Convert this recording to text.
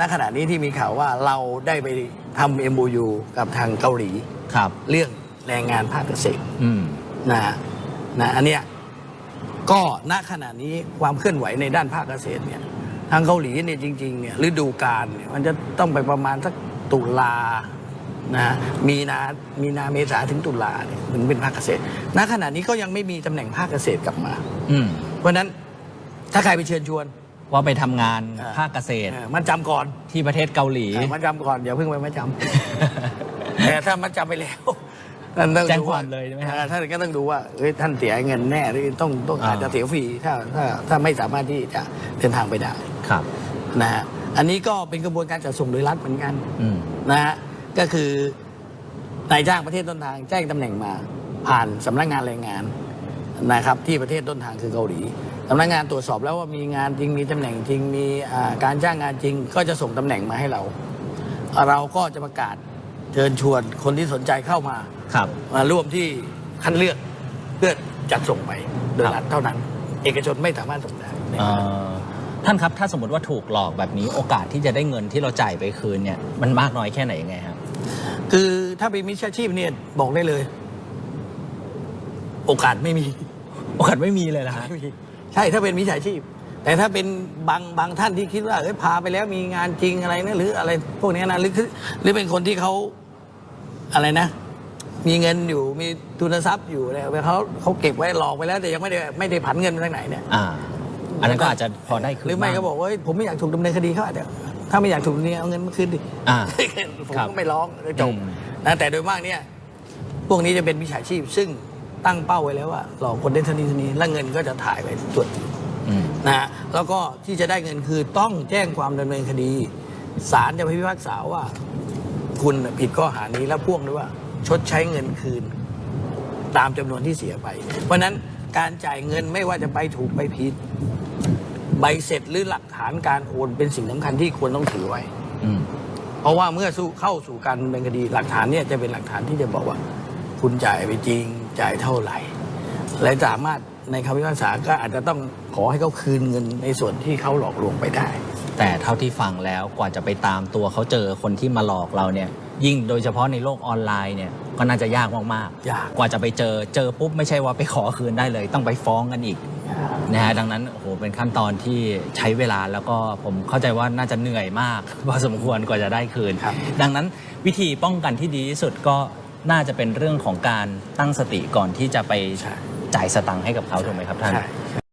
ณขณะนี้ที่มีข่าวว่าเราได้ไปทำ MOU กับทางเกาหลี ครับ เรื่องแรงงานภาคเกษตรอืม นะฮะนะอันเนี้ยก็ณขณะนี้ความเคลื่อนไหวในด้านภาคเกษตรเนี่ยทางเกาหลีเนี่ยจริงๆเนี่ยฤดูกาลเนี่ยมันจะต้องไปประมาณสักตุลานะฮะมีนามีนาเมษาถึงตุลาเนี่ยถึงเป็นภาคเกษตร ณขณะนี้ก็ยังไม่มีตำแหน่งภาคเกษตรกลับมา อืม เพราะฉะนั้นถ้าใครไปเชิญชวน ว่าไปทำงานอ่า ภาคเกษตรเออมันจำก่อนที่ประเทศเกาหลี เออมันจำก่อนอย่าเพิ่งไปมันจำ แต่ถ้ามันจำไปแล้วท่านต้องแจ้งดูความเลยใช่ไหมฮะออท่านก็ต้องดูว่าเฮ้ยท่านเสียเงินแน่หรือต้องต้องอ่า อาจจะเสียฟรีถ้าถ้าถ้าไม่สามารถที่จะเดินทางไปได้ครับ นะฮะอันนี้ก็เป็นกระบวนการจัดส่งโดยรัฐเหมือนกันอืม นะฮะก็คือนายจ้างประเทศต้นทางแจ้งตำแหน่งมา ผ่านสำนักงานแรงงาน นะครับที่ประเทศต้นทางคือเกาหลีสำนักงานตรวจสอบแล้วว่ามีงานจริงมีตำแหน่งจริงมีอ่าการจ้างงานจริง ก็จะส่งตำแหน่งมาให้เรา เราก็จะประกาศเชิญชวนคนที่สนใจเข้ามาครับมาร่วมที่คัดเลือกเพื่อจัดส่งไปโดยครับรัฐเท่านั้น เอกชนไม่สามารถส่งได้เอ่อท่านครับถ้าสมมติว่าถูกหลอกแบบนี้โอกาสที่จะได้เงินที่เราจ่ายไปคืนเนี่ยมันมากน้อยแค่ไหนยังไงครับคือถ้าเป็นมิจฉาชีพเนี่ยบอกได้เลย โอกาสไม่มี โอกาสไม่มีเลยนะฮะ ไม่มีใช่ถ้าเป็นมิจฉาชีพ แต่ถ้าเป็นบางบางท่านที่คิดว่าเอ้ยพาไปแล้วมีงานจริงอะไรนะหรืออะไรพวกเนี้ยนะหรือคือหรือเป็นคนที่เขาอะไรนะ มีเงินอยู่มีทุนทรัพย์อยู่อะไรเขาเขาเก็บไว้หลอกไปแล้วแต่ยังไม่ได้ไม่ได้ผันเงินไปทางไหนเนี่ย อ่า อันนั้นก็อาจจะพอได้คืนหรือไม่บ้างก็บอกว่าเฮ้ยผมไม่อยากถูกดำเนินคดีเขาอาจจะถ้าไม่อยากถูกดำเนินเอาเงินมาคืนดิอ่าผมครับก็ไม่ร้องแล้วจบอืม นะแต่โดยมากเนี่ย พวกนี้จะเป็นมิจฉาชีพ ซึ่ง ตั้งเป้าไว้แล้วว่าหลอกคนได้เท่านี้เท่านี้แล้วเงินก็จะถ่ายไปส่วนหนึ่งอืมนะฮะแล้วก็ที่จะได้เงินคือต้องแจ้งความดำเนินคดีศาลจะพิพากษาว่า คุณผิดข้อหานี้แล้วพ่วงด้วยว่า ชดใช้เงินคืน ตามจำนวนที่เสียไป เพราะฉะนั้นการจ่ายเงินไม่ว่าจะไปถูกไปผิด ใบเสร็จหรือหลักฐานการโอนเป็นสิ่งสำคัญที่ควรต้องถือไว้อืมเพราะว่าเมื่อสู้เข้าสู่การดำเนินคดี หลักฐานเนี่ยจะเป็นหลักฐานที่จะบอกว่า คุณจ่ายไปจริง จ่ายเท่าไหร่และสามารถในคำพิพากษาก็อาจจะต้องขอให้เขาคืนเงินในส่วนที่เขาหลอกลวงไปได้ แต่เท่าที่ฟังแล้วกว่าจะไปตามตัวเขาเจอคนที่มาหลอกเราเนี่ย ยิ่งโดยเฉพาะในโลกออนไลน์เนี่ยก็น่าจะยากมากยากๆกว่าจะไปเจอเจอปุ๊บไม่ใช่ว่าไปขอคืนได้เลย ต้องไปฟ้องกันอีกนะฮะดังนั้นโอ้โหเป็นขั้นตอนที่ใช้เวลาแล้วก็ผมเข้าใจว่าน่าจะเหนื่อยมากพอสมควรกว่าจะได้คืนครับดังนั้นวิธีป้องกันที่ดีที่สุดก็ น่าจะเป็นเรื่องของการตั้งสติก่อนที่จะไปจ่ายสตังค์ให้กับเขาถูกไหมครับท่าน ใช่